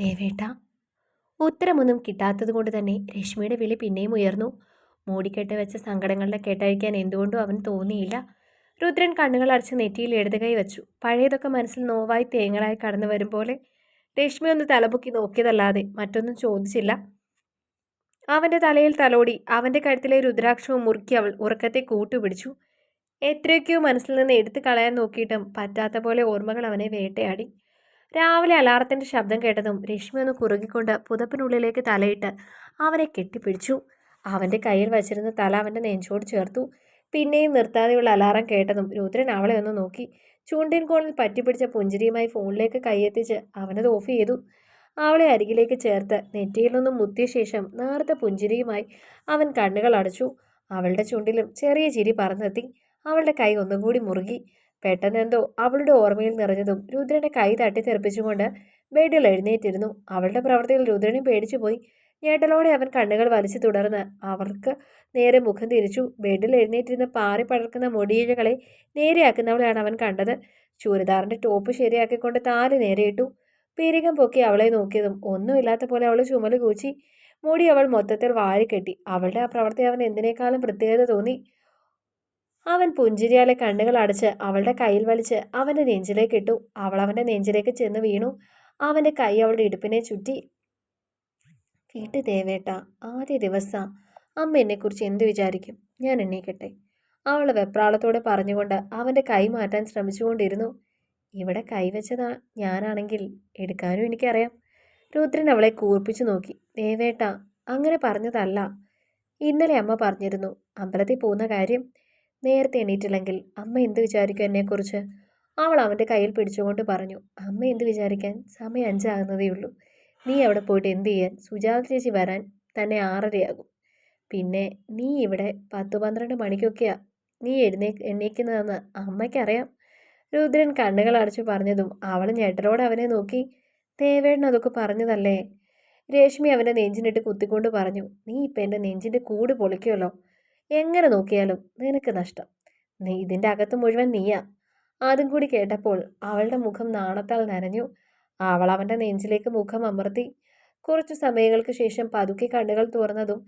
ദേവേട്ട. ഉത്തരമൊന്നും കിട്ടാത്തത് കൊണ്ട് തന്നെ രശ്മിയുടെ വില പിന്നെയും ഉയർന്നു. മൂടിക്കെട്ട് വെച്ച സങ്കടങ്ങളുടെ കേട്ടഴിക്കാൻ എന്തുകൊണ്ടും അവൻ തോന്നിയില്ല. രുദ്രൻ കണ്ണുകൾ അടച്ച് നെറ്റിയിൽ ഇടതുകൈ വെച്ചു. പഴയതൊക്കെ മനസ്സിൽ നോവായി തേങ്ങളായി കടന്നു വരും പോലെ രശ്മി ഒന്ന് തലപൊക്കി നോക്കിയതല്ലാതെ മറ്റൊന്നും ചോദിച്ചില്ല. അവന്റെ തലയിൽ തലോടി അവന്റെ കഴുത്തിലെ രുദ്രാക്ഷവും മുറുക്കി അവൾ ഉറക്കത്തെ കൂട്ടുപിടിച്ചു. എത്രയൊക്കെയോ മനസ്സിൽ നിന്ന് എടുത്തു കളയാൻ നോക്കിയിട്ടും പറ്റാത്ത പോലെ ഓർമ്മകൾ അവനെ വേട്ടയാടി. രാവിലെ അലാറത്തിന്റെ ശബ്ദം കേട്ടതും രശ്മി ഒന്ന് കുറുകിക്കൊണ്ട് പുതപ്പിനുള്ളിലേക്ക് തലയിട്ട് അവനെ കെട്ടിപ്പിടിച്ചു. അവന്റെ കയ്യിൽ വച്ചിരുന്ന തല അവന്റെ നെഞ്ചോട് ചേർത്തു. പിന്നെയും നിർത്താതെയുള്ള അലാറം കേട്ടതും രുദ്രൻ അവളെ ഒന്ന് നോക്കി. ചൂണ്ടിൻ കോണിൽ പറ്റിപ്പിടിച്ച പുഞ്ചിരിയുമായി ഫോണിലേക്ക് കൈയെത്തിച്ച് അവനത് ഓഫ് ചെയ്തു. അവളെ അരികിലേക്ക് ചേർത്ത് നെറ്റിയിൽ നിന്നും മുത്തിയ ശേഷം നേർത്ത പുഞ്ചിരിയുമായി അവൻ കണ്ണുകൾ അടച്ചു. അവളുടെ ചുണ്ടിലും ചെറിയ ചിരി പറന്നെത്തി. അവളുടെ കൈ ഒന്നുകൂടി മുറുകി. പെട്ടെന്നെന്തോ അവളുടെ ഓർമ്മയിൽ നിറഞ്ഞതും രുദ്രനെ കൈ തട്ടി തെറിപ്പിച്ചുകൊണ്ട് ബെഡിൽ എഴുന്നേറ്റിരുന്നു. അവളുടെ പ്രവൃത്തിയിൽ രുദ്രനും പേടിച്ചുപോയി ഞേട്ടലോടെ അവൻ കണ്ണുകൾ വലിച്ചു തുടർന്ന് അവർക്ക് നേരെ മുഖം തിരിച്ചു. ബെഡിൽ എഴുന്നേറ്റിരുന്ന് പാറി പടർക്കുന്ന മുടിയിഴകളെ നേരെയാക്കുന്നവളെയാണ് അവൻ കണ്ടത്. ചൂരിദാറിന്റെ ടോപ്പ് ശരിയാക്കിക്കൊണ്ട് താലി നേരെയിട്ടു പീരികം പൊക്കി അവളെ നോക്കിയതും ഒന്നുമില്ലാത്ത പോലെ അവൾ ചുമൽ കൂച്ചി. മുടി അവൾ മൊത്തത്തിൽ വാരിക്കെട്ടി. അവളുടെ ആ പ്രവൃത്തി അവൻ എന്തിനേക്കാളും പ്രത്യേകത തോന്നി. അവൻ പുഞ്ചിരിയാലെ കണ്ണുകൾ അടച്ച് അവളുടെ കയ്യിൽ വലിച്ച് അവന്റെ നെഞ്ചിലേക്ക് ഇട്ടു. അവൾ അവന്റെ നെഞ്ചിലേക്ക് ചെന്ന് വീണു. അവന്റെ കൈ അവളുടെ ഇടുപ്പിനെ ചുറ്റി. കേട്ട് ദേവേട്ട ആദ്യ ദിവസം. അമ്മ എന്നെക്കുറിച്ച് എന്ത് വിചാരിക്കും? ഞാൻ എണ്ണീക്കട്ടെ. അവൾ വെപ്രാളത്തോടെ പറഞ്ഞുകൊണ്ട് അവന്റെ കൈ മാറ്റാൻ ശ്രമിച്ചുകൊണ്ടിരുന്നു. ഇവിടെ കൈവച്ചതാ ഞാനാണെങ്കിൽ എടുക്കാനും എനിക്കറിയാം. രുദ്രൻ അവളെ കൂർപ്പിച്ചു നോക്കി. ദേവേട്ട അങ്ങനെ പറഞ്ഞതല്ല. ഇന്നലെ അമ്മ പറഞ്ഞിരുന്നു അമ്പലത്തിൽ പോകുന്ന കാര്യം. നേരത്തെ എണീറ്റില്ലെങ്കിൽ അമ്മ എന്ത് വിചാരിക്കും എന്നെക്കുറിച്ച്? അവൾ അവന്റെ കയ്യിൽ പിടിച്ചുകൊണ്ട് പറഞ്ഞു അമ്മ എന്ത് വിചാരിക്കാൻ? സമയം അഞ്ചാകുന്നതേ ഉള്ളൂ. നീ അവിടെ പോയിട്ട് എന്ത് ചെയ്യാൻ? സുജാത ചേച്ചി വരാൻ തന്നെ ആറരയാകും. പിന്നെ നീ ഇവിടെ പത്ത് പന്ത്രണ്ട് മണിക്കൊക്കെയാ. നീ എഴുന്നേ എണ്ണീക്കുന്നതെന്ന് അമ്മയ്ക്കറിയാം. രുദ്രൻ കണ്ണുകൾ അടച്ചു പറഞ്ഞതും അവൾ ഞെട്ടലോടെ അവനെ നോക്കി. ദേവേട്ടൻ അതൊക്കെ പറഞ്ഞതല്ലേ? രേഷ്മി അവന്റെ നെഞ്ചിനിട്ട് കുത്തിക്കൊണ്ട് പറഞ്ഞു നീ ഇപ്പം എന്റെ നെഞ്ചിന്റെ കൂട് പൊളിക്കുമല്ലോ എങ്ങനെ നോക്കിയാലും നിനക്ക് നഷ്ടം. നീ ഇതിന്റെ അകത്ത് മുഴുവൻ നീയാ. ആദ്യം കൂടി കേട്ടപ്പോൾ അവളുടെ മുഖം നാണത്താൽ നനഞ്ഞു. അവൾ അവന്റെ നെഞ്ചിലേക്ക് മുഖം അമർത്തി. കുറച്ചു സമയങ്ങൾക്ക് ശേഷം പതുക്കെ കണ്ണുകൾ തുറന്നതും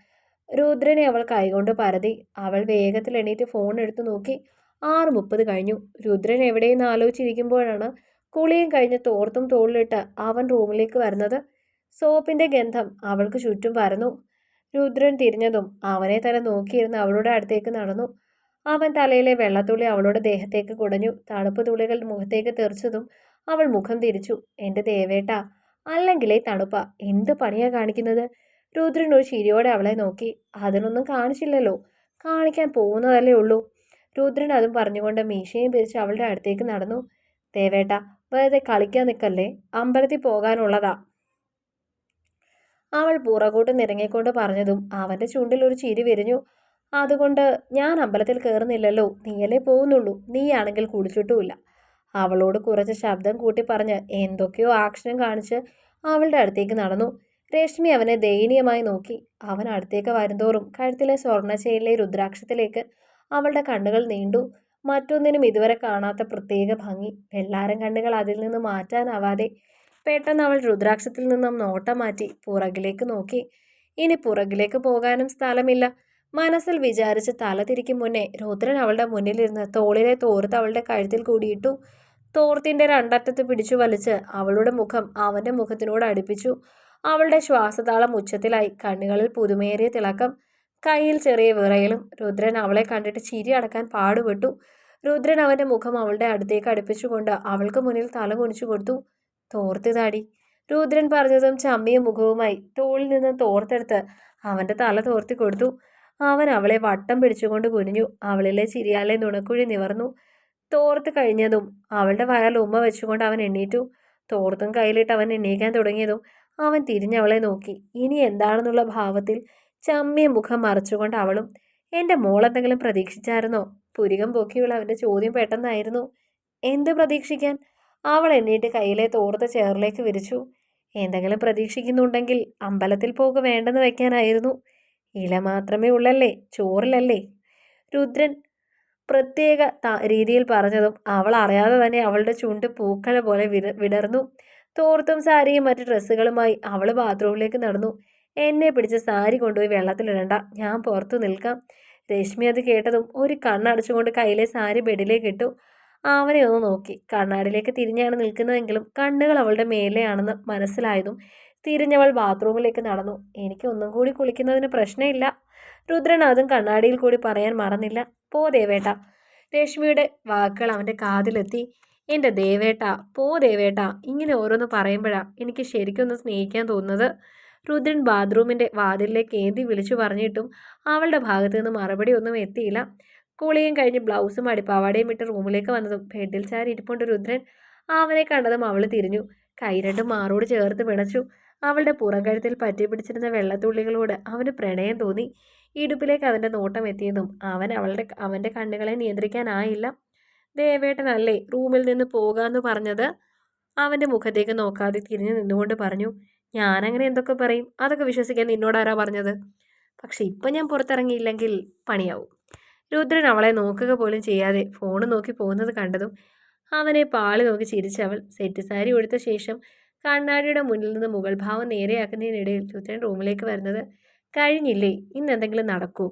രുദ്രനെ അവൾ കൈകൊണ്ട് പരതി. അവൾ വേഗത്തിൽ എണീറ്റ് ഫോൺ എടുത്തു നോക്കി. ആറ് മുപ്പത് കഴിഞ്ഞു. രുദ്രൻ എവിടെയെന്ന് ആലോചിച്ചിരിക്കുമ്പോഴാണ് കുളിയും കഴിഞ്ഞ് തോർത്തും തോളിലിട്ട് അവൻ റൂമിലേക്ക് വരുന്നത്. സോപ്പിന്റെ ഗന്ധം അവൾക്ക് ചുറ്റും പരന്നു. രുദ്രൻ തിരിഞ്ഞതും അവനെ തന്നെ നോക്കിയിരുന്ന് അവളുടെ അടുത്തേക്ക് നടന്നു. അവൻ തലയിലെ വെള്ളത്തുള്ളി അവളുടെ ദേഹത്തേക്ക് കുടഞ്ഞു. തണുപ്പ് തുള്ളികൾ മുഖത്തേക്ക് തെറിച്ചതും അവൾ മുഖം തിരിച്ചു. എന്റെ ദേവേട്ട അല്ലെങ്കിലേ തണുപ്പ. എന്ത് പണിയാ കാണിക്കുന്നത്? രുദ്രൻ ഒരു ചിരിയോടെ അവളെ നോക്കി. അതിനൊന്നും കാണിച്ചില്ലല്ലോ. കാണിക്കാൻ പോകുന്നതല്ലേ ഉള്ളൂ. രുദ്രൻ അതും പറഞ്ഞുകൊണ്ട് മീശയും പിരിച്ച് അവളുടെ അടുത്തേക്ക് നടന്നു. ദേവേട്ട വെറുതെ കളിക്കാൻ നിൽക്കല്ലേ? അമ്പലത്തിൽ പോകാനുള്ളതാ. അവൾ പുറകോട്ട് നിരങ്ങിക്കൊണ്ട് പറഞ്ഞതും അവന്റെ ചുണ്ടിൽ ഒരു ചിരി വിരിഞ്ഞു. അതുകൊണ്ട് ഞാൻ അമ്പലത്തിൽ കയറുന്നില്ലല്ലോ നീയല്ലേ പോകുന്നുള്ളൂ. നീയാണെങ്കിൽ കുളിച്ചിട്ടുമില്ല. അവളോട് കുറച്ച് ശബ്ദം കൂട്ടി പറഞ്ഞ് എന്തൊക്കെയോ ആക്ഷനും കാണിച്ച് അവളുടെ അടുത്തേക്ക് നടന്നു. രശ്മി അവനെ ദയനീയമായി നോക്കി. അവൻ അടുത്തേക്ക് വരുന്തോറും കഴുത്തിലെ സ്വർണശയിലെ രുദ്രാക്ഷത്തിലേക്ക് അവളുടെ കണ്ണുകൾ നീണ്ടു. മറ്റൊന്നിനും ഇതുവരെ കാണാത്ത പ്രത്യേക ഭംഗി. വെള്ളാരം കണ്ണുകൾ അതിൽ നിന്ന് മാറ്റാനാവാതെ പെട്ടെന്ന് അവൾ രുദ്രാക്ഷത്തിൽ നിന്നും നോട്ടം മാറ്റി പുറകിലേക്ക് നോക്കി. ഇനി പുറകിലേക്ക് പോകാനും സ്ഥലമില്ല. മനസ്സിൽ വിചാരിച്ച് തല തിരിക്കും മുന്നേ രുദ്രൻ അവളുടെ മുന്നിലിരുന്ന് തോളിലെ തോർത്ത് അവളുടെ കഴുത്തിൽ കൂടിയിട്ടു തോർത്തിന്റെ രണ്ടറ്റത്ത് പിടിച്ചു വലിച്ച് അവളുടെ മുഖം അവന്റെ മുഖത്തിനോട് അടുപ്പിച്ചു. അവളുടെ ശ്വാസതാളം ഉച്ചത്തിലായി. കണ്ണുകളിൽ പുതുമേറിയ തിളക്കം. കയ്യിൽ ചെറിയ വിറയലും. രുദ്രൻ അവളെ കണ്ടിട്ട് ചിരി അടക്കാൻ പാടുപെട്ടു. രുദ്രൻ അവന്റെ മുഖം അവളുടെ അടുത്തേക്ക് അടുപ്പിച്ചുകൊണ്ട് അവൾക്ക് മുന്നിൽ തല കുണിച്ചു കൊടുത്തു. തോർത്ത് താടി. രുദ്രൻ പറഞ്ഞതും ചമ്മിയ മുഖവുമായി തോളിൽ നിന്ന് തോർത്തെടുത്ത് അവന്റെ തല തോർത്തി കൊടുത്തു. അവൻ അവളെ വട്ടം പിടിച്ചുകൊണ്ട് കുനിഞ്ഞു. അവളിലെ ചിരിയാലെ നുണക്കുഴി നിവർന്നു. തോർത്ത് കഴിഞ്ഞതും അവളുടെ വയൽ ഉമ്മ വെച്ചുകൊണ്ട് അവൻ എണ്ണീറ്റു. തോർത്തും കയ്യിലിട്ട് അവൻ എണ്ണീക്കാൻ തുടങ്ങിയതും അവൻ തിരിഞ്ഞവളെ നോക്കി. ഇനി എന്താണെന്നുള്ള ഭാവത്തിൽ ചമ്മിയ മുഖം മറച്ചുകൊണ്ട് അവളും എന്റെ മോളെന്തെങ്കിലും പ്രതീക്ഷിച്ചായിരുന്നോ? പുരികം പൊക്കിയുള്ള അവന്റെ ചോദ്യം പെട്ടെന്നായിരുന്നു. എന്ത് പ്രതീക്ഷിക്കാൻ? അവൾ എണ്ണീട്ട് കയ്യിലെ തോർത്ത ചേറിലേക്ക് വിരിച്ചു. എന്തെങ്കിലും പ്രതീക്ഷിക്കുന്നുണ്ടെങ്കിൽ അമ്പലത്തിൽ പോക വേണ്ടെന്ന് വയ്ക്കാനായിരുന്നു ഇല മാത്രമേ ഉള്ളല്ലേ? ചോറിലല്ലേ? രുദ്രൻ പ്രത്യേക രീതിയിൽ പറഞ്ഞതും അവൾ അറിയാതെ തന്നെ അവളുടെ ചുണ്ട് പൂക്കള പോലെ വിട വിടർന്നു. തോർത്തും സാരിയും മറ്റു ഡ്രസ്സുകളുമായി അവൾ ബാത്റൂമിലേക്ക് നടന്നു. എന്നെ പിടിച്ച് സാരി കൊണ്ടുപോയി വെള്ളത്തിലിടണ്ട. ഞാൻ പുറത്തു നിൽക്കാം. രശ്മി അത് കേട്ടതും ഒരു കണ്ണടച്ചുകൊണ്ട് കയ്യിലെ സാരി ബെഡിലേക്ക് ഇട്ടു. അവനെ ഒന്ന് നോക്കി. കണ്ണാടിലേക്ക് തിരിഞ്ഞാണ് നിൽക്കുന്നതെങ്കിലും കണ്ണുകൾ അവളുടെ മേലെയാണെന്ന് മനസ്സിലായതും തിരിഞ്ഞവൾ ബാത്റൂമിലേക്ക് നടന്നു. എനിക്ക് ഒന്നും കൂടി കുളിക്കുന്നതിന് പ്രശ്നമില്ല. രുദ്രൻ അതും കണ്ണാടിയിൽ കൂടി പറയാൻ മറന്നില്ല. പോ ദേവേട്ട. രശ്മിയുടെ വാക്കുകൾ അവന്റെ കാതിലെത്തി. എന്റെ ദേവേട്ട പോ ദേവേട്ട. ഇങ്ങനെ ഓരോന്ന് പറയുമ്പോഴാണ് എനിക്ക് ശരിക്കൊന്ന് സ്നേഹിക്കാൻ തോന്നുന്നത്. രുദ്രൻ ബാത്റൂമിന്റെ വാതിലിലേക്ക് ഏന്തി വിളിച്ചു പറഞ്ഞിട്ടും അവളുടെ ഭാഗത്തു നിന്ന് മറുപടി ഒന്നും എത്തിയില്ല. കുളിയും കഴിഞ്ഞ് ബ്ലൗസും അടിപ്പാവാടയും ഇട്ട് റൂമിലേക്ക് വന്നതും ബെഡിൽ ചാരി ഇരിപ്പുണ്ട് രുദ്രൻ. അവനെ കണ്ടതും അവൾ തിരിഞ്ഞു. കൈ രണ്ടും മാറോട് ചേർത്ത് പിണച്ചു. അവളുടെ പുറംകഴുത്തിൽ പറ്റി പിടിച്ചിരുന്ന വെള്ളത്തുള്ളികളോട് അവന് പ്രണയം തോന്നി. ഇടുപ്പിലേക്ക് അവന്റെ നോട്ടം എത്തിയതും അവൻ അവളുടെ അവന്റെ കണ്ണുകളെ നിയന്ത്രിക്കാനായില്ല. ദേവേട്ടനല്ലേ റൂമിൽ നിന്ന് പോകാമെന്ന് പറഞ്ഞത്? അവന്റെ മുഖത്തേക്ക് നോക്കാതെ തിരിഞ്ഞു നിന്നുകൊണ്ട് പറഞ്ഞു. ഞാനങ്ങനെ എന്തൊക്കെ പറയും? അതൊക്കെ വിശ്വസിക്കാൻ നിന്നോടാരാ പറഞ്ഞത്? പക്ഷെ ഇപ്പം ഞാൻ പുറത്തിറങ്ങിയില്ലെങ്കിൽ പണിയാവും. രുദ്രൻ അവളെ നോക്കുക പോലും ചെയ്യാതെ ഫോൺ നോക്കി പോകുന്നത് കണ്ടതും അവനെ പാളി നോക്കി ചിരിച്ചവൾ സെറ്റ് സാരി ഉടുത്ത ശേഷം കണ്ണാടിയുടെ മുന്നിൽ നിന്ന് മുകൾ ഭാവം നേരെയാക്കുന്നതിനിടയിൽ രുദ്രൻ റൂമിലേക്ക് വരുന്നത് കഴിഞ്ഞില്ലേ? ഇന്ന് എന്തെങ്കിലും നടക്കൂ.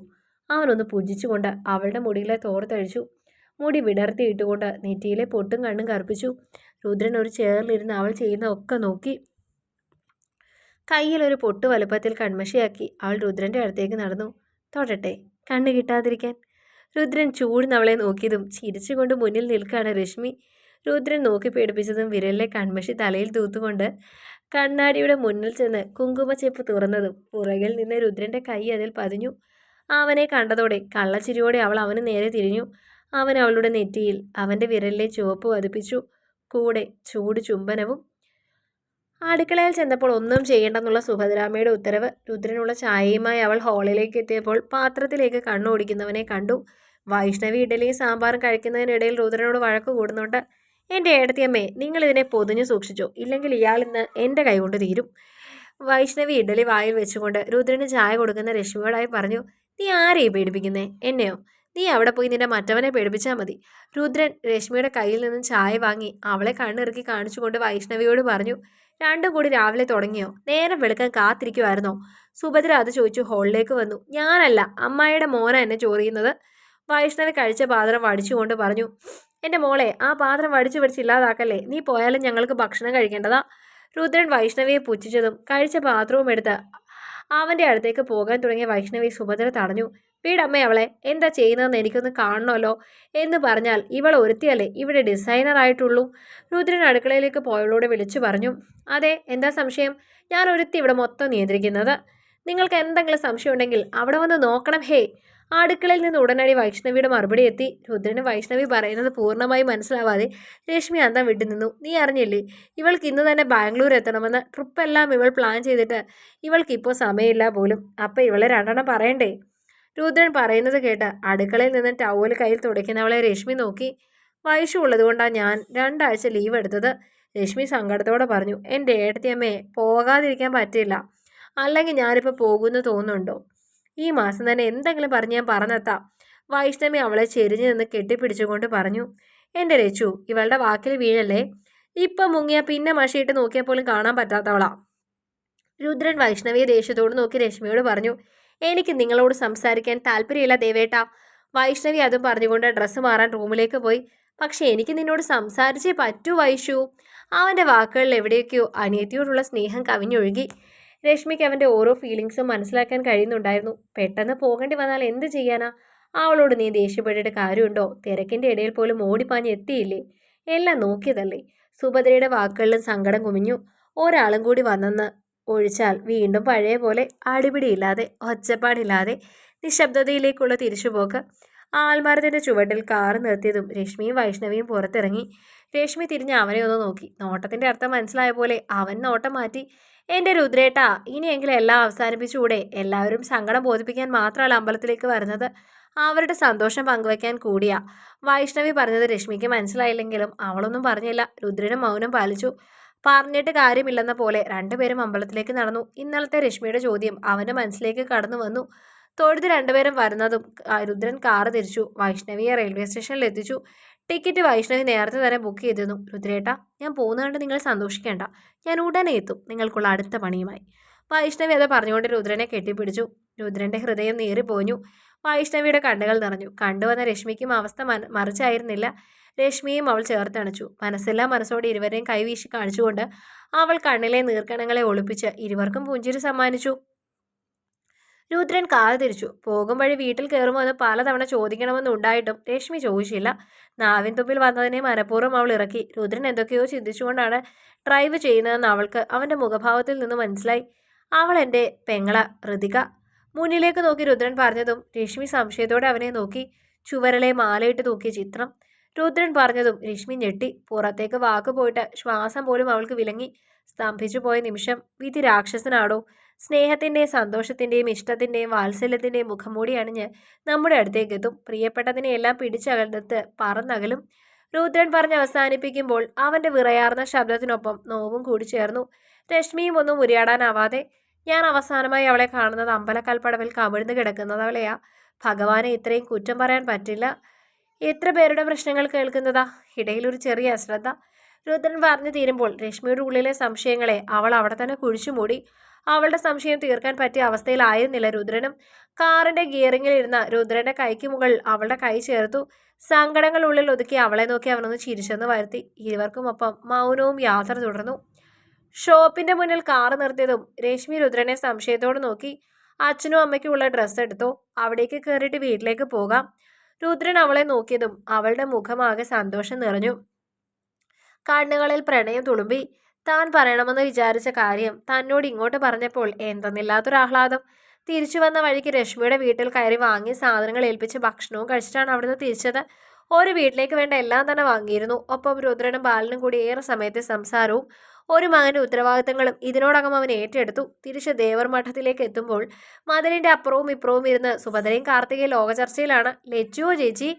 അവനൊന്ന് പുജിച്ചുകൊണ്ട് അവളുടെ മുടിയിലെ തോർത്തഴിച്ചു. മുടി വിടർത്തി ഇട്ടുകൊണ്ട് നെറ്റിയിലെ പൊട്ടും കണ്ണും കറുപ്പിച്ചു. രുദ്രൻ ഒരു ചേറിലിരുന്ന് അവൾ ചെയ്യുന്ന ഒക്കെ നോക്കി. കയ്യിൽ ഒരു പൊട്ട് വലുപ്പത്തിൽ കൺമഷിയാക്കി അവൾ രുദ്രന്റെ അടുത്തേക്ക് നടന്നു. തൊടട്ടെ കണ്ണ് കിട്ടാതിരിക്കാൻ. രുദ്രൻ ചൂടുന്നവളെ നോക്കിയതും ചിരിച്ചുകൊണ്ട് മുന്നിൽ നിൽക്കുകയാണ് രശ്മി. രുദ്രൻ നോക്കി പേടിപ്പിച്ചതും വിരലിലെ കൺമഷി തലയിൽ തൂത്തുകൊണ്ട് കണ്ണാടിയുടെ മുന്നിൽ ചെന്ന് കുങ്കുമച്ചെപ്പ് തുറന്നതും പുറകിൽ നിന്ന് രുദ്രന്റെ കൈ അതിൽ പതിഞ്ഞു. അവനെ കണ്ടതോടെ കള്ളച്ചിരിയോടെ അവൾ അവന് നേരെ തിരിഞ്ഞു. അവൻ അവളുടെ നെറ്റിയിൽ അവന്റെ വിരലിലെ ചുവപ്പ് പതിപ്പിച്ചു. കൂടെ ചൂട് ചുംബനവും അടുക്കളയിൽ ചെന്നപ്പോൾ ഒന്നും ചെയ്യേണ്ടെന്നുള്ള സുഭദ്രാമയുടെ ഉത്തരവ്. രുദ്രനുള്ള ചായയുമായി അവൾ ഹാളിലേക്ക് എത്തിയപ്പോൾ പാത്രത്തിലേക്ക് കണ്ണോടിക്കുന്നവനെ കണ്ടു. വൈഷ്ണവി ഇഡലിയും സാമ്പാറും കഴിക്കുന്നതിനിടയിൽ രുദ്രനോട് വഴക്ക് കൂടുന്നുണ്ട്. എന്റെ ഏടത്തിയമ്മേ നിങ്ങൾ ഇതിനെ പൊതിഞ്ഞു സൂക്ഷിച്ചു. ഇല്ലെങ്കിൽ ഇയാൾ ഇന്ന് എന്റെ കൈകൊണ്ട് തീരും. വൈഷ്ണവി ഇഡലി വായിൽ വെച്ചുകൊണ്ട് രുദ്രന് ചായ കൊടുക്കുന്ന രശ്മിയോടായി പറഞ്ഞു നീ ആരെയും പേടിപ്പിക്കുന്നേ? എന്നെയോ? നീ അവിടെ പോയി നിന്റെ മറ്റവനെ പേടിപ്പിച്ചാൽ മതി. രുദ്രൻ രശ്മിയുടെ കയ്യിൽ നിന്നും ചായ വാങ്ങി അവളെ കണ്ണിറുക്കി കാണിച്ചുകൊണ്ട് വൈഷ്ണവിയോട് പറഞ്ഞു രണ്ടും കൂടി രാവിലെ തുടങ്ങിയോ? നേരം വെളുക്കാൻ കാത്തിരിക്കുമായിരുന്നോ സുഭദ്ര അത് ചോദിച്ചു ഹോളിലേക്ക് വന്നു. ഞാനല്ല അമ്മായിയുടെ മോന എന്നെ ചോറിയുന്നത്. വൈഷ്ണവി കഴിച്ച പാത്രം വടിച്ചുകൊണ്ട് പറഞ്ഞു എന്റെ മോളെ ആ പാത്രം വടിച്ചു പിടിച്ച് ഇല്ലാതാക്കല്ലേ? നീ പോയാലും ഞങ്ങൾക്ക് ഭക്ഷണം കഴിക്കേണ്ടതാ. രുദ്രൻ വൈഷ്ണവിയെ പുച്ഛിച്ചതും കഴിച്ച പാത്രവും എടുത്ത് അവന്റെ അടുത്തേക്ക് പോകാൻ തുടങ്ങിയ വൈഷ്ണവി സുഭദ്ര തടഞ്ഞു. വീടമ്മ അവളെ എന്താ ചെയ്യുന്നതെന്ന് എനിക്കൊന്ന് കാണണമല്ലോ? എന്ന് പറഞ്ഞാൽ ഇവൾ ഒരുത്തിയല്ലേ ഇവിടെ ഡിസൈനർ ആയിട്ടുള്ളൂ. രുദ്രൻ അടുക്കളയിലേക്ക് പോയവളോട് വിളിച്ചു പറഞ്ഞു അതെ എന്താ സംശയം? ഞാൻ ഒരുത്തി ഇവിടെ മൊത്തം നിയന്ത്രിക്കുന്നത്. നിങ്ങൾക്ക് എന്തെങ്കിലും സംശയം ഉണ്ടെങ്കിൽ അവിടെ വന്ന് നോക്കണം ഹേ. അടുക്കളയിൽ നിന്ന് ഉടനടി വൈഷ്ണവിയുടെ മറുപടി എത്തി. രുദ്രന് വൈഷ്ണവി പറയുന്നത് പൂർണമായി മനസ്സിലാവാതെ രശ്മി അന്തം വിട്ടു നിന്നു. നീ അറിഞ്ഞില്ലേ? ഇവൾക്ക് ഇന്ന് തന്നെ ബാംഗ്ലൂർ എത്തണമെന്ന് ട്രിപ്പെല്ലാം ഇവൾ പ്ലാൻ ചെയ്തിട്ട്. ഇവൾക്ക് ഇപ്പോൾ സമയമില്ല പോലും. അപ്പം ഇവളെ രണ്ടെണ്ണം പറയണ്ടേ? രുദ്രൻ പറയുന്നത് കേട്ട് അടുക്കളയിൽ നിന്ന് ടവൽ കയ്യിൽ തുടയ്ക്കുന്നവളെ രശ്മി നോക്കി. വയസ്സു ഉള്ളതുകൊണ്ടാണ് ഞാൻ രണ്ടാഴ്ച ലീവ് എടുത്തത്. രശ്മി സങ്കടത്തോടെ പറഞ്ഞു എന്റെ ഏട്ടത്തിയമ്മയെ പോകാതിരിക്കാൻ പറ്റില്ല. അല്ലെങ്കിൽ ഞാനിപ്പോൾ പോകുമെന്ന് തോന്നുന്നുണ്ടോ? ഈ മാസം തന്നെ എന്തെങ്കിലും പറഞ്ഞ് ഞാൻ പറഞ്ഞെത്താം. വൈഷ്ണവി അവളെ ചെരിഞ്ഞു നിന്ന് കെട്ടിപ്പിടിച്ചുകൊണ്ട് പറഞ്ഞു എന്റെ രച്ചു ഇവളുടെ വാക്കിൽ വീഴല്ലേ? ഇപ്പം മുങ്ങിയ പിന്നെ മഷിയിട്ട് നോക്കിയാൽ പോലും കാണാൻ പറ്റാത്തവളാ. രുദ്രൻ വൈഷ്ണവിയെ ദേഷ്യത്തോട് നോക്കി രശ്മിയോട് പറഞ്ഞു എനിക്ക് നിങ്ങളോട് സംസാരിക്കാൻ താല്പര്യമില്ല ദേവേട്ട. വൈഷ്ണവി അതും പറഞ്ഞുകൊണ്ട് ഡ്രസ്സ് മാറാൻ റൂമിലേക്ക് പോയി. പക്ഷെ എനിക്ക് നിന്നോട് സംസാരിച്ചേ പറ്റൂ വൈഷു. അവന്റെ വാക്കുകളിൽ എവിടെയൊക്കെയോ അനിയത്തിയോടുള്ള സ്നേഹം കവിഞ്ഞൊഴുകി. രശ്മിക്ക് അവന്റെ ഓരോ ഫീലിങ്സും മനസ്സിലാക്കാൻ കഴിയുന്നുണ്ടായിരുന്നു. പെട്ടെന്ന് പോകേണ്ടി വന്നാൽ എന്ത് ചെയ്യാനാ? അവളോട് നീ ദേഷ്യപ്പെട്ടിട്ട് കാര്യമുണ്ടോ? തിരക്കിന്റെ ഇടയിൽ പോലും ഓടിപ്പാഞ്ഞ് എത്തിയില്ലേ? എല്ലാം നോക്കിയതല്ലേ? സുഭദ്രയുടെ വാക്കുകളിലും സങ്കടം കുമിഞ്ഞു. ഒരാളും കൂടി വന്നെന്ന് ഒഴിച്ചാൽ വീണ്ടും പഴയ പോലെ അടിപിടിയില്ലാതെ ഒച്ചപ്പാടില്ലാതെ നിശബ്ദതയിലേക്കുള്ള തിരിച്ചുപോക്ക്. ആൽമരത്തിന്റെ ചുവട്ടിൽ കാറ് നിർത്തിയതും രശ്മിയും വൈഷ്ണവിയും പുറത്തിറങ്ങി. രശ്മി തിരിഞ്ഞ് അവനെ ഒന്ന് നോക്കി. നോട്ടത്തിന്റെ അർത്ഥം മനസ്സിലായ പോലെ അവൻ നോട്ടം മാറ്റി. എന്റെ രുദ്രേട്ടാ ഇനിയെങ്കിലും എല്ലാം അവസാനിപ്പിച്ചുകൂടെ? എല്ലാവരും സങ്കടം ബോധിപ്പിക്കാൻ മാത്രമല്ല അമ്പലത്തിലേക്ക് വരുന്നത്. അവരുടെ സന്തോഷം പങ്കുവയ്ക്കാൻ കൂടിയാ. വൈഷ്ണവി പറഞ്ഞത് രശ്മിക്ക് മനസ്സിലായില്ലെങ്കിലും അവളൊന്നും പറഞ്ഞില്ല. രുദ്രനും മൗനം പാലിച്ചു. പറഞ്ഞിട്ട് കാര്യമില്ലെന്ന പോലെ രണ്ടുപേരും അമ്പലത്തിലേക്ക് നടന്നു. ഇന്നലത്തെ രശ്മിയുടെ ചോദ്യം അവന്റെ മനസ്സിലേക്ക് കടന്നു വന്നു തൊഴുത് രണ്ടുപേരും വരുന്നതും രുദ്രൻ കാറ് തിരിച്ചു വൈഷ്ണവിയെ റെയിൽവേ സ്റ്റേഷനിൽ എത്തിച്ചു. ടിക്കറ്റ് വൈഷ്ണവി നേരത്തെ തന്നെ ബുക്ക് ചെയ്തിരുന്നു. രുദ്രേട്ട ഞാൻ പോകുന്ന കണ്ട് നിങ്ങൾ സന്തോഷിക്കേണ്ട. ഞാൻ ഉടനെ എത്തും. നിങ്ങൾക്കുള്ള അടുത്ത പണിയുമായി. വൈഷ്ണവി അത് പറഞ്ഞുകൊണ്ട് രുദ്രനെ കെട്ടിപ്പിടിച്ചു. രുദ്രന്റെ ഹൃദയം നീറിപ്പോഞ്ഞു. വൈഷ്ണവിയുടെ കണ്ണുകൾ നിറഞ്ഞു. കണ്ടുവന്ന രശ്മിക്കും അവസ്ഥ മറിച്ചായിരുന്നില്ല. രശ്മിയും അവൾ ചേർത്തണച്ചു. മനസ്സെല്ലാം മനസ്സോടെ ഇരുവരെയും കൈവീശി കാണിച്ചുകൊണ്ട് അവൾ കണ്ണിലെ നീർക്കണങ്ങളെ ഒളിപ്പിച്ച് ഇരുവർക്കും പുഞ്ചിരി സമ്മാനിച്ചു. രുദ്രൻ കാൽ തിരിച്ചു. പോകും വഴി വീട്ടിൽ കയറുമോ എന്ന് പലതവണ ചോദിക്കണമെന്നുണ്ടായിട്ടും രശ്മി ചോദിച്ചില്ല. നാവിൻ തുമ്പിൽ വന്നതിനെ മനഃപൂർവം അവൾ ഇറക്കി. രുദ്രൻ എന്തൊക്കെയോ ചിന്തിച്ചുകൊണ്ടാണ് ഡ്രൈവ് ചെയ്യുന്നതെന്ന് അവൾക്ക് അവന്റെ മുഖഭാവത്തിൽ നിന്ന് മനസ്സിലായി. അവൾ എന്റെ പെങ്ങള ഋതിക. മുന്നിലേക്ക് നോക്കി രുദ്രൻ പറഞ്ഞതും രശ്മി സംശയത്തോടെ അവനെ നോക്കി. ചുവരലെ മാലയിട്ട് തൂക്കിയ ചിത്രം. രുദ്രൻ പറഞ്ഞതും രശ്മി ഞെട്ടി. പുറത്തേക്ക് വാക്ക് പോയിട്ട് ശ്വാസം പോലും അവൾക്ക് വിലങ്ങി. സ്തംഭിച്ചു പോയ നിമിഷം വിധി രാക്ഷസനാടോ? സ്നേഹത്തിന്റെയും സന്തോഷത്തിന്റെയും ഇഷ്ടത്തിന്റെയും വാത്സല്യത്തിന്റെയും മുഖംമൂടി അണിഞ്ഞ് നമ്മുടെ അടുത്തേക്ക് എത്തും. പ്രിയപ്പെട്ടതിനെയെല്ലാം പിടിച്ചകലത്ത് പറന്നകലും രുദ്രൻ പറഞ്ഞ് അവസാനിപ്പിക്കുമ്പോൾ അവന്റെ വിറയാർന്ന ശബ്ദത്തിനൊപ്പം നോവും കൂടി ചേർന്നു. രശ്മിയും ഒന്നും ഉരിയാടാനാവാതെ ഞാൻ അവസാനമായി അവളെ കാണുന്നത് അമ്പലക്കൽപ്പടവിൽ കമിഴ്ന്നു കിടക്കുന്നതവളെയാ ഭഗവാനെ ഇത്രയും കുറ്റം പറയാൻ പറ്റില്ല. എത്ര പേരുടെ പ്രശ്നങ്ങൾ കേൾക്കുന്നതാ? ഇടയിലൊരു ചെറിയ അശ്രദ്ധ. രുദ്രൻ പറഞ്ഞു തീരുമ്പോൾ രശ്മിയുടെ ഉള്ളിലെ സംശയങ്ങളെ അവൾ അവിടെ തന്നെ കുഴിച്ചു മൂടി അവളുടെ സംശയം തീർക്കാൻ പറ്റിയ അവസ്ഥയിലായിരുന്നില്ല രുദ്രനും. കാറിന്റെ ഗിയറിംഗിൽ ഇരുന്ന രുദ്രന്റെ കൈക്ക് മുകളിൽ അവളുടെ കൈ ചേർത്തു. സങ്കടങ്ങൾ ഉള്ളിൽ ഒതുക്കി അവളെ നോക്കി അവനൊന്ന് ചിരിച്ചെന്ന് വരുത്തി. ഇരുവർക്കുമൊപ്പം മൗനവും യാത്ര തുടർന്നു. ഷോപ്പിന്റെ മുന്നിൽ കാർ നിർത്തിയതും രശ്മി രുദ്രനെ സംശയത്തോട് നോക്കി. അച്ഛനും അമ്മയ്ക്കും ഉള്ള ഡ്രസ്സ് എടുത്തു? അവിടേക്ക് കയറിയിട്ട് വീട്ടിലേക്ക് പോകാം. രുദ്രൻ അവളെ നോക്കിയതും അവളുടെ മുഖമാകെ സന്തോഷം നിറഞ്ഞു. കണ്ണുകളിൽ പ്രണയം തുളുമ്പി. താൻ പറയണമെന്ന് വിചാരിച്ച കാര്യം തന്നോട് ഇങ്ങോട്ട് പറഞ്ഞപ്പോൾ എന്തെന്നില്ലാത്തൊരു ആഹ്ലാദം. തിരിച്ചു വന്ന വഴിക്ക് രശ്മിയുടെ വീട്ടിൽ കയറി വാങ്ങിയ സാധനങ്ങൾ ഏൽപ്പിച്ച് ഭക്ഷണവും കഴിച്ചിട്ടാണ് അവിടുന്ന് തിരിച്ചത്. ഒരു വീട്ടിലേക്ക് വേണ്ട എല്ലാം തന്നെ വാങ്ങിയിരുന്നു. ഒപ്പം രുദ്രനും ബാലനും കൂടി ഏറെ സമയത്തെ സംസാരവും ഒരു മകന്റെ ഉത്തരവാദിത്തങ്ങളും ഇതിനോടകം അവൻ ഏറ്റെടുത്തു. തിരിച്ച് ദേവർ മഠത്തിലേക്ക് എത്തുമ്പോൾ മതിലിന്റെ അപ്പുറവും ഇപ്പുറവും ഇരുന്ന് സുഭദ്രയും കാർത്തികയും ലോകചർച്ചയിലാണ്. ലച്ചുവോ ചേച്ചി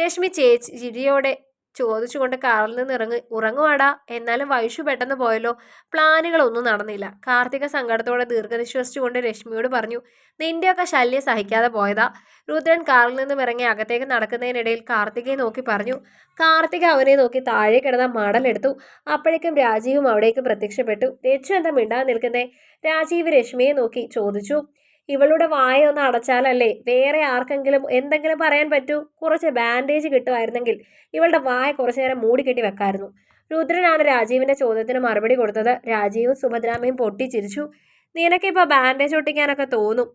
രശ്മി ചേച്ചി ചിരിയോടെ ചോദിച്ചുകൊണ്ട് കാറിൽ നിന്ന് ഇറങ്ങി ഉറങ്ങുവാടാ എന്നാലും വൈഷു പെട്ടെന്ന് പോയല്ലോ. പ്ലാനുകളൊന്നും നടന്നില്ല. കാർത്തിക സങ്കടത്തോടെ ദീർഘനിശ്വസിച്ചുകൊണ്ട് രശ്മിയോട് പറഞ്ഞു നിന്റെയൊക്കെ ശല്യം സഹിക്കാതെ പോയതാ. രുദ്രൻ കാറിൽ നിന്നും ഇറങ്ങി അകത്തേക്ക് നടക്കുന്നതിനിടയിൽ കാർത്തികയെ നോക്കി പറഞ്ഞു. കാർത്തിക അവനെ നോക്കി താഴെ കിടന്ന മടലെടുത്തു. അപ്പോഴേക്കും രാജീവും അവിടേക്ക് പ്രത്യക്ഷപ്പെട്ടു. രച്ചു എന്താ മിണ്ടാൻ നിൽക്കുന്നേ? രാജീവ് രശ്മിയെ നോക്കി ചോദിച്ചു. ഇവളുടെ വായ ഒന്ന് അടച്ചാലല്ലേ വേറെ ആർക്കെങ്കിലും എന്തെങ്കിലും പറയാൻ പറ്റൂ? കുറച്ച് ബാൻഡേജ് കിട്ടുമായിരുന്നെങ്കിൽ ഇവളുടെ വായ കുറച്ചു നേരം മൂടിക്കെട്ടി വെക്കായിരുന്നു. രുദ്രനാണ് രാജീവിന്റെ ചോദ്യത്തിന് മറുപടി കൊടുത്തത്. രാജീവും സുഭദ്രാമയും പൊട്ടിച്ചിരിച്ചു നിനക്കിപ്പോൾ ബാൻഡേജ് ഒട്ടിക്കാനൊക്കെ തോന്നും.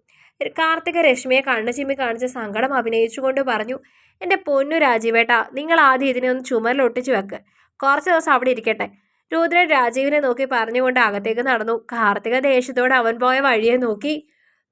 കാർത്തിക രശ്മിയെ കണ്ണു ചിമ്മി കാണിച്ച് സങ്കടം അഭിനയിച്ചുകൊണ്ട് പറഞ്ഞു എന്റെ പൊന്നു രാജീവേട്ട നിങ്ങൾ ആദ്യം ഇതിനെ ഒന്ന് ചുമരിലൊട്ടിച്ചു വെക്ക്. കുറച്ച് ദിവസം അവിടെ ഇരിക്കട്ടെ. രുദ്രൻ രാജീവിനെ നോക്കി പറഞ്ഞുകൊണ്ട് അകത്തേക്ക് നടന്നു. കാർത്തിക ദേഷ്യത്തോടെ അവൻ പോയ വഴിയെ നോക്കി.